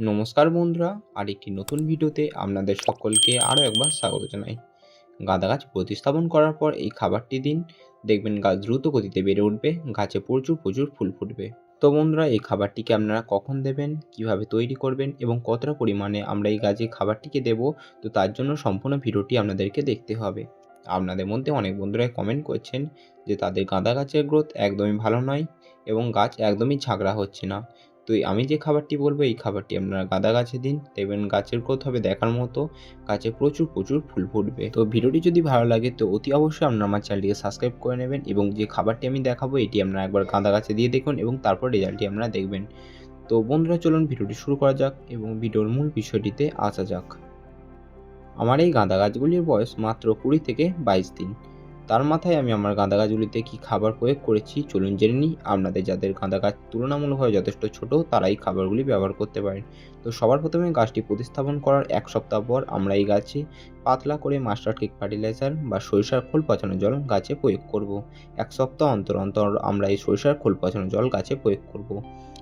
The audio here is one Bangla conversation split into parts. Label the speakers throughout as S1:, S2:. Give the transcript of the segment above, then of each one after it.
S1: নমস্কার বন্ধুরা, আরেকটি নতুন ভিডিওতে আপনাদের সকলকে আরও একবার স্বাগত জানাই। গাঁদা গাছ প্রতিস্থাপন করার পর এই খাবারটি দিন, দেখবেন গাছ দ্রুত গতিতে বেড়ে উঠবে, গাছে প্রচুর প্রচুর ফুল ফুটবে। তো বন্ধুরা, এই খাবারটিকে আপনারা কখন দেবেন, কীভাবে তৈরি করবেন এবং কতটা পরিমাণে আমরা এই গাছে খাবারটিকে দেব, তো তার জন্য সম্পূর্ণ ভিডিওটি আপনাদেরকে দেখতে হবে। আপনাদের মধ্যে অনেক বন্ধুরাই কমেন্ট করছেন যে তাদের গাঁদা গাছের গ্রোথ একদমই ভালো নয় এবং গাছ একদমই ঝাঁকড়া হচ্ছে না। তো আমি যে খাবারটি বলব, এই খাবারটি আপনারা গাঁদা গাছে দিন। দেখবেন গাছের গ্রোথ হবে দেখার মতো। গাছে প্রচুর প্রচুর ফুল ফুটবে। তো ভিডিওটি যদি ভালো লাগে, তো অতি অবশ্যই আপনারা আমার চ্যানেলটিকে সাবস্ক্রাইব করে নেবেন এবং যে খাবারটি আমি দেখাবো, এটি আপনারা একবার গাঁদা গাছে দিয়ে দেখুন এবং তারপর রেজাল্টটি আপনারা দেখবেন। তো বন্ধুরা, চলুন ভিডিওটি শুরু করা যাক এবং ভিডিওর মূল বিষয়টিতে আসা যাক। আমার এই গাঁদা গাছগুলির বয়স মাত্র কুড়ি থেকে বাইশ দিন। তার মাথায় আমি আমার গাঁদা গাছগুলিতে কী খাবার প্রয়োগ করেছি চলুন জেনে নিই আপনাদের যাদের গাঁদা গাছ তুলনামূলকভাবে যথেষ্ট ছোট তারা এই খাবারগুলি ব্যবহার করতে পারেন তো সবার প্রথমে গাছটি প্রতিস্থাপন করার এক সপ্তাহ পর আমরা এই গাছে পাতলা করে মাস্টার কেক ফার্টিলাইজার বা সরিষার খোল পচানো জল গাছে প্রয়োগ করব। এক সপ্তাহ অন্তর অন্তর আমরা এই সরিষার খোল পচানো জল গাছে প্রয়োগ করব।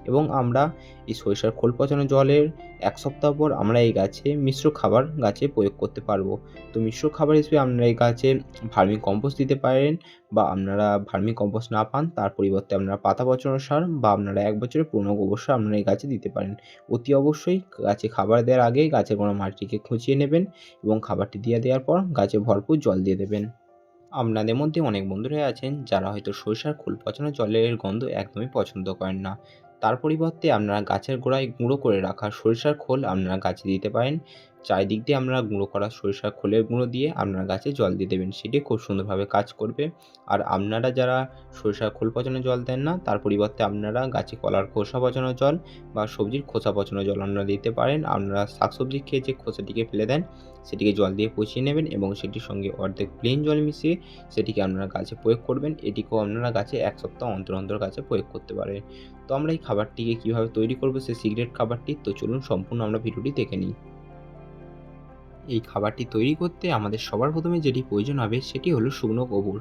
S1: এবং আমরা এই সরিষার খোল পচানো জলের এক সপ্তাহ পর আমরা এই গাছে মিশ্র খাবার গাছে প্রয়োগ করতে পারব। তো মিশ্র খাবার হিসেবে আপনারা এই গাছে ভার্মি কম্পোস্ট দিতে পারেন বা আপনারা ভার্মি কম্পোস্ট না পান, তার পরিবর্তে আপনারা পাতা পচানো সার বা আপনারা এক বছরের পুরনো গোবর সার আপনারা এই গাছে দিতে পারেন। অতি অবশ্যই গাছে খাবার দেওয়ার আগে গাছের কোনো মাটিকে খুঁচিয়ে নেবেন এবং খাবারটি দিয়ে দেওয়ার পর গাছে ভরপুর জল দিয়ে দেবেন। আপনাদের মধ্যে অনেক বন্ধুরাই আছেন যারা হয়তো সরিষার খোল পচানো জলের গন্ধ একদমই পছন্দ করেন না। তার পরিবর্তে আপনারা গাছের গোড়ায় গুঁড়ো করে রাখা সরিষার খোল আপনারা গাছে দিতে পারেন। চারিদিক দিয়ে আপনারা গুঁড়ো করা সরিষার খোলের গুঁড়ো দিয়ে আপনারা গাছে জল দিয়ে দেবেন। সেটি খুব সুন্দরভাবে কাজ করবে। আর আপনারা যারা সরিষার খোল পচানো জল দেন না, তার পরিবর্তে আপনারা গাছে কলার খোসা পচানো জল বা সবজির খোসা পচানো জল আপনারা দিতে পারেন। আপনারা শাকসবজি খেয়ে যে খোসাটিকে ফেলে দেন, সেটিকে জল দিয়ে পচিয়ে নেবেন এবং সেটির সঙ্গে অর্ধেক প্লেন জল মিশিয়ে সেটিকে আপনারা গাছে প্রয়োগ করবেন। এটিকেও আপনারা গাছে এক সপ্তাহ অন্তর অন্তর গাছে প্রয়োগ করতে পারেন। তো আমরা এই খাবারটিকে কীভাবে তৈরি করব সে সিগারেট খাবারটি? তো চলুন, সম্পূর্ণ আমরা ভিডিওটি দেখে নিই। এই খাবারটি তৈরি করতে আমাদের সবার প্রথমে যেটি প্রয়োজন হবে সেটি হলো শুকনো গোবর।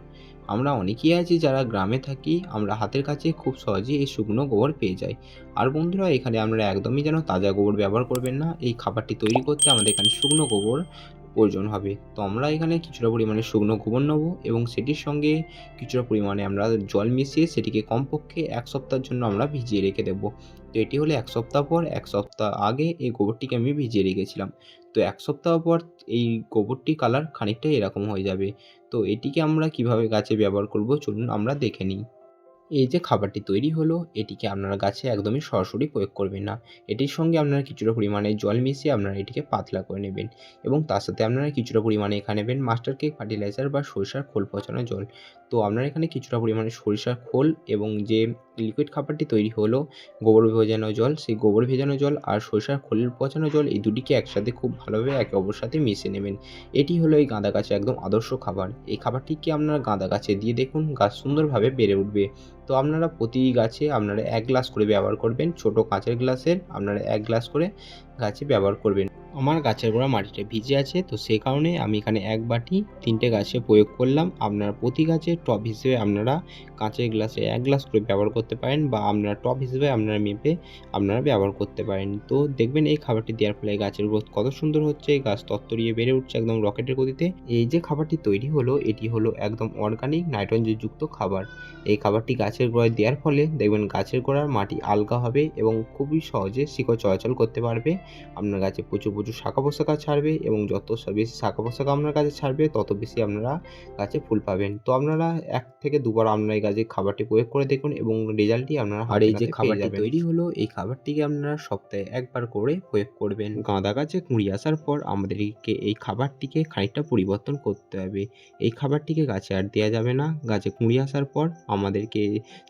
S1: আমরা অনেকেই আছি যারা গ্রামে থাকি, আমরা হাতের কাছে খুব সহজেই এই শুকনো গোবর পেয়ে যাই। আর বন্ধুরা, এখানে আমরা একদমই যেন তাজা গোবর ব্যবহার করবেন না। এই খাবারটি তৈরি করতে আমাদের এখানে শুকনো গোবর প্রয়োজন হবে। তো আমরা এখানে কিছুটা পরিমাণে শুকনো গোবর নেব এবং সেটির সঙ্গে কিছুটা পরিমাণে আমরা জল মিশিয়ে সেটিকে কমপক্ষে এক সপ্তাহের জন্য আমরা ভিজিয়ে রেখে দেব। তো এটি হলো এক সপ্তাহ পর, এক সপ্তাহ আগে এই গোবরটিকে আমি ভিজিয়ে রেখেছিলাম। তো এক সপ্তাহ পর এই গোবরটি কালার খানিকটা এরকম হয়ে যাবে। তো এটিকে আমরা কীভাবে গাছে ব্যবহার করব চলুন আমরা দেখে নিই। এই যে খাবারটি তৈরি হলো, এটিকে আপনারা গাছে একদমই সরাসরি প্রয়োগ করবেন না। এটির সঙ্গে আপনারা কিছুটা পরিমাণে জল মিশিয়ে আপনারা এটিকে পাতলা করে নেবেন এবং তার সাথে আপনারা কিছুটা পরিমাণে এখানে নেবেন মাস্টার কেক, ফার্টিলাইজার বা সরিষার খোল পচানো জল। তো আপনারা এখানে কিছুটা পরিমাণে সরিষার খোল এবং যে লিকুইড খাবারটি তৈরি হলো, গোবর ভেজানো জল, সেই গোবর ভেজানো জল আর সরিষার খোলের পচানো জল এই দুটিকে একসাথে খুব ভালোভাবে একে অপর সাথে মিশিয়ে নেবেন। এটি হলো এই গাঁদা গাছে একদম আদর্শ খাবার। এই খাবারটিকে আপনারা গাঁদা গাছে দিয়ে দেখুন, গাছ সুন্দরভাবে বেড়ে উঠবে। তো আপনারা প্রতি গাছে আপনারা এক গ্লাস করে ব্যবহার করবেন, ছোট কাঁচের গ্লাসের আপনারা এক গ্লাস করে গাছে ব্যবহার করবেন। আমার গাছের গোড়া মাটিটা ভিজে আছে, তো সেই কারণে আমি এখানে এক বাটি তিনটে গাছে প্রয়োগ করলাম। আপনারা প্রতি গাছে টপ হিসেবে আপনারা কাঁচের গ্লাসে এক গ্লাস করে ব্যবহার করতে পারেন বা আপনারা টপ হিসেবে আপনারা মেপে আপনারা ব্যবহার করতে পারেন। তো দেখবেন এই খাবারটি দেওয়ার ফলে গাছের গ্রোথ কত সুন্দর হচ্ছে, গাছ তত্তরিয়ে বেড়ে উঠছে একদম রকেটের গতিতে। এই যে খাবারটি তৈরি হলো, এটি হলো একদম অর্গানিক নাইট্রোজেনযুক্ত খাবার। এই খাবারটি গাছের গোড়ায় দেওয়ার ফলে দেখবেন গাছের গোড়ার মাটি আলগা হবে এবং খুবই সহজে শিকড় চলাচল করতে পারবে। আপনার গাছে প্রচুর প্রচুর শাখা পোশাকা ছাড়বে এবং যত বেশি শাখা পোশাকা আপনার কাছে ছাড়বে তত বেশি আপনারা গাছে ফুল পাবেন। তো আপনারা এক থেকে দুবার আপনারা এই গাছে খাবারটি প্রয়োগ করে দেখুন এবং রেজাল্টটি আপনারা আর এই যে খাবারটি তৈরি হলো এই খাবারটিকে আপনারা সপ্তাহে একবার করে প্রয়োগ করবেন। গাঁদা গাছে কুঁড়ি আসার পর আমাদেরকে এই খাবারটিকে খানিকটা পরিবর্তন করতে হবে। এই খাবারটিকে গাছে আর দেওয়া যাবে না। গাছে কুঁড়ি আসার পর আমাদেরকে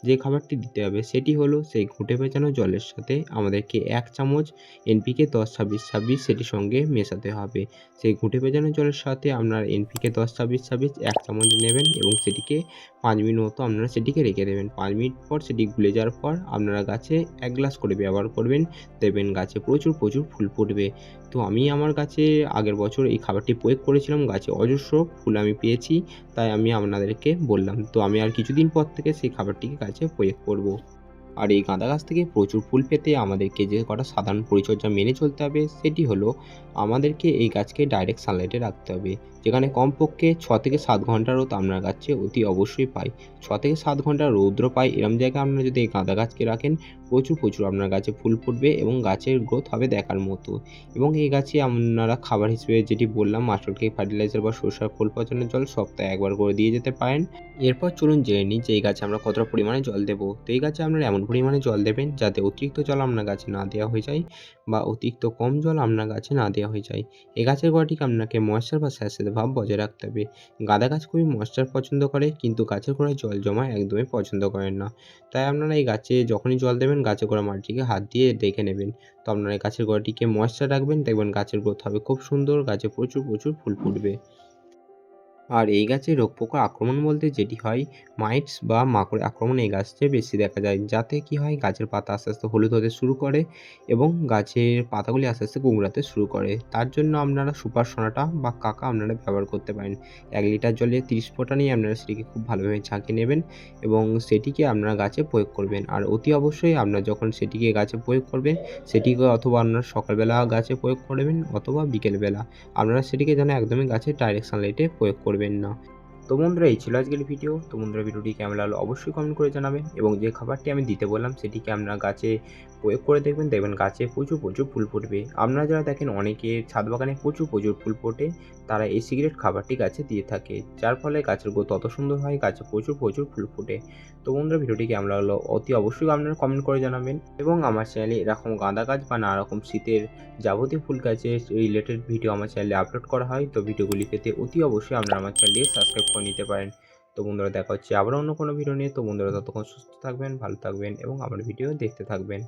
S1: যে খাবারটি দিতে হবে সেটি হলো সেই ঘুঁটে ভেজানো জলের সাথে আমাদেরকে এক চামচ এনপিকে দশ ছাব্বিশ ছাব্বিশ সেটির সঙ্গে মেশাতে হবে। সেই ঘুঁটে ভেজানো জলের সাথে আপনার এনপিকে দশ, ছাব্বিশ ছাব্বিশ এক চামচ নেবেন এবং সেটিকে পাঁচ মিনিট মতো আপনারা সেটিকে রেখে দেবেন। পাঁচ মিনিট পর সেটি গুলে যাওয়ার পর আপনারা গাছে এক গ্লাস করে ব্যবহার করবেন। দেবেন গাছে প্রচুর প্রচুর ফুল ফুটবে। তো আমি আমার গাছে আগের বছর এই খাবারটি প্রয়োগ করেছিলাম। গাছে অজস্র ফুল আমি পেয়েছি, তাই আমি আপনাদেরকে বললাম। তো আমি আর কিছুদিন পর থেকে সেই খাবারটিকে গাছে প্রয়োগ করব। আর এই গাঁদা গাছ থেকে প্রচুর ফুল পেতে আমাদেরকে যে কটা সাধারণ পরিচর্যা মেনে চলতে হবে, সেটি হলো আমাদেরকে এই গাছকে ডাইরেক্ট সানলাইটে রাখতে হবে। যেখানে কমপক্ষে ছ থেকে সাত ঘণ্টা রোদ আপনার গাছে অতি অবশ্যই পাই ছ থেকে সাত ঘণ্টা রৌদ্র পায়, এরম জায়গায় আপনারা যদি এই গাঁদা গাছকে রাখেন প্রচুর প্রচুর আপনার গাছে ফুল ফুটবে এবং গাছের গ্রোথ হবে দেখার মতো। এবং এই গাছে আপনারা খাবার হিসেবে যেটি বললাম মাস্টার কেক ফার্টিলাইজার বা সরষার খোল পচানোর জল সপ্তাহে একবার করে দিয়ে যেতে পারেন। এরপর চলুন জেনে নিই যে এই গাছে আমরা কতটা পরিমাণে জল দেবো। তো এই গাছে আপনারা এমন পরিমাণে জল দেবেন যাতে অতিরিক্ত জল আপনার গাছে না দেওয়া হয়ে যায় বা অতিরিক্ত কম জল আপনার গাছে না দেওয়া হয়ে যায়। এই গাছের গোড়াটিকে আপনাকে ময়েশ্চার বা স্যাঁতস্যাঁতে ভাব বজায় রাখতে হবে। গাঁদা গাছ খুবই ময়েশ্চার পছন্দ করে, কিন্তু গাছের গোড়ায় জল জমা একদমই পছন্দ করেন না। তাই আপনারা এই গাছে যখনই জল দেবেন গাছের গোড়া মাটিকে হাত দিয়ে দেখে নেবেন। তো আপনারা গাছের গোড়াটিকে ময়েশ্চার রাখবেন, দেখবেন গাছের গ্রোথ হবে খুব সুন্দর, গাছে প্রচুর প্রচুর ফুল ফুটবে। আর এই গাছে রোগ পোকার আক্রমণ বলতে যেটি হয়, মাইটস বা মাকড়ের আক্রমণ এই গাছে বেশি দেখা যায়। যাতে কি হয়, গাছের পাতা আস্তে আস্তে হলুদ হতে শুরু করে এবং গাছের পাতাগুলি আস্তে আস্তে কুঁকড়াতে শুরু করে। তার জন্য আপনারা সুপার সোনাটা বা কাকা আপনারা ব্যবহার করতে পারেন। এক লিটার জলে তিরিশ ফোঁটা নিয়ে আপনারা সেটিকে খুব ভালোভাবে ঝাঁকিয়ে নেবেন এবং সেটিকে আপনারা গাছে প্রয়োগ করবেন। আর অতি অবশ্যই আপনারা যখন সেটিকে গাছে প্রয়োগ করবেন, সেটিকে অথবা আপনারা সকালবেলা গাছে প্রয়োগ করবেন অথবা বিকেলবেলা। আপনারা সেটিকে যেন একদমই গাছে ডাইরেক্ট সানলাইটে প্রয়োগ করবেন। না। তো বন্ধুরা, এই ছিল আজকের ভিডিও তো বন্ধুরা ভিডিওটি কেমন লাগল অবশ্যই কমেন্ট করে জানাবেন এবং যে খাবারটি আমি দিতে বললাম, সেটিকে আপনারা গাছে প্রয়োগ করে দেখবেন। দেখবেন গাছে প্রচুর প্রচুর ফুল ফুটবে। আপনারা যারা দেখেন, অনেকে ছাদ বাগানে প্রচুর প্রচুর ফুল ফোটে। তারা এই সিগারেট খাবারটি গাছে দিয়ে থাকে, যার ফলে গাছের গ্রোথ তত সুন্দর হয়, গাছে প্রচুর প্রচুর ফুল ফোটে। তো বন্ধুরা, ভিডিওটি কেমন লাগল? অতি অবশ্যই আপনারা কমেন্ট করে জানাবেন। এবং আমার চ্যানেলে এরকম গাঁদা গাছ বা নানা রকম শীতের যাবতীয় ফুল গাছের রিলেটেড ভিডিও আমার চ্যানেলে আপলোড করা হয়, তো ভিডিওগুলি পেতে অতি অবশ্যই আপনারা আমার চ্যানেলটিকে সাবস্ক্রাইব করে নিতে পারেন। তো বন্ধুরা, দেখা হচ্ছে আবার অন্য কোনো ভিডিও নিয়ে। তো বন্ধুরা, ততক্ষণ সুস্থ থাকবেন, ভালো থাকবেন এবং আমার ভিডিও দেখতে থাকবেন।